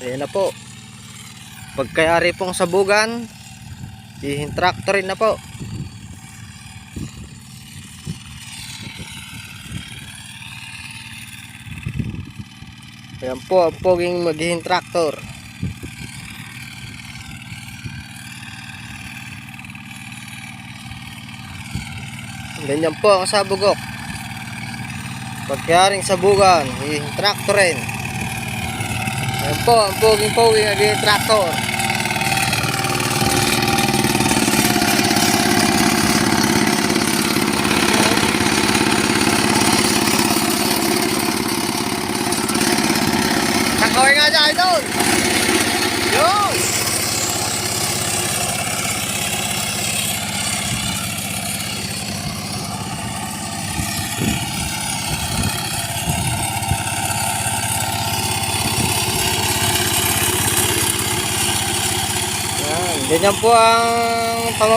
Ayan na po. Pagkayari pong sabugan, ihintraktorin na po. Ayan po ang poging magiging traktor. Ganyan po ang sabugok. Pagkayaring sabugan, ihing traktorin. Ayan po ang poging poging magiging traktor. Takawin nga dyan, idol! Yun! Ganyan po ang pang